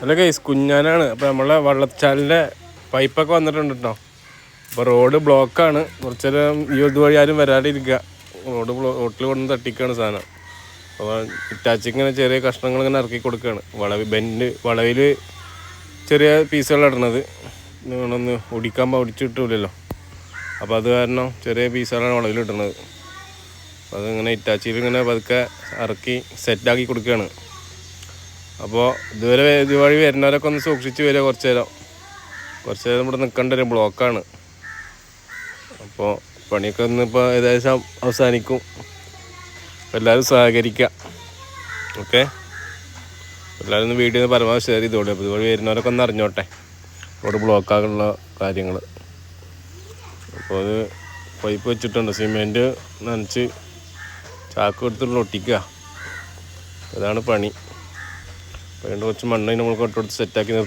അല്ല കേസ് കുഞ്ഞാനാണ്. അപ്പോൾ നമ്മളെ വള്ളച്ചാലിന്റെ പൈപ്പൊക്കെ വന്നിട്ടുണ്ട് കേട്ടോ അപ്പോൾ റോഡ് ബ്ലോക്കാണ് കുറച്ചേരം ഈ ഇതുവഴി ആരും വരാതിരിക്കുക റോഡ് ബ്ലോ റോട്ടിൽ കൊണ്ടുവന്ന് തട്ടിക്കാണ് സാധനം. അപ്പോൾ ഇറ്റാച്ചിക്ക് ഇങ്ങനെ ചെറിയ കഷ്ണങ്ങൾ ഇങ്ങനെ ഇറക്കി കൊടുക്കുകയാണ് വളവ് ബെൻഡ് വളവിൽ ചെറിയ പീസുകൾ ഇടണത്. ഒന്ന് ഒടിക്കാൻ ഒടിച്ചു കിട്ടൂലല്ലോ. അപ്പോൾ അത് കാരണം ചെറിയ പീസുകളാണ് വളവിൽ ഇടുന്നത് അപ്പോൾ അതിങ്ങനെ ഇറ്റാച്ചിയിൽ ഇങ്ങനെ പതുക്കെ ഇറക്കി സെറ്റാക്കി കൊടുക്കുകയാണ് അപ്പോൾ ഇതുവരെ ഇതുവഴി വരുന്നവരൊക്കെ ഒന്ന് സൂക്ഷിച്ച് വരിക കുറച്ച് നേരം കുറച്ച് നേരം ഇവിടെ നിൽക്കേണ്ട ഒരു ബ്ലോക്കാണ്. അപ്പോൾ പണിയൊക്കെ ഒന്ന് ഇപ്പോൾ ഏകദേശം അവസാനിക്കും. എല്ലാവരും സഹകരിക്കുക. ഓക്കെ? എല്ലാവരും ഒന്ന് വീഡിയോ പരമാവധി ഷെയർ ചെയ്തോളൂ. അപ്പോൾ ഇതുവഴി വരുന്നവരൊക്കെ ഒന്ന് അറിഞ്ഞോട്ടെ. റോഡ് ബ്ലോക്കാകുള്ള കാര്യങ്ങൾ അപ്പോൾ അത് പൈപ്പ് വെച്ചിട്ടുണ്ട്. സിമെന്റ് നനച്ച് ചാക്ക് എടുത്തിട്ട് ഒട്ടിക്കുക. അതാണ് പണി. അതുകൊണ്ട് കുറച്ച് മണ്ണ് നമ്മൾ കൊട്ടുകൊടുത്ത് സെറ്റാക്കി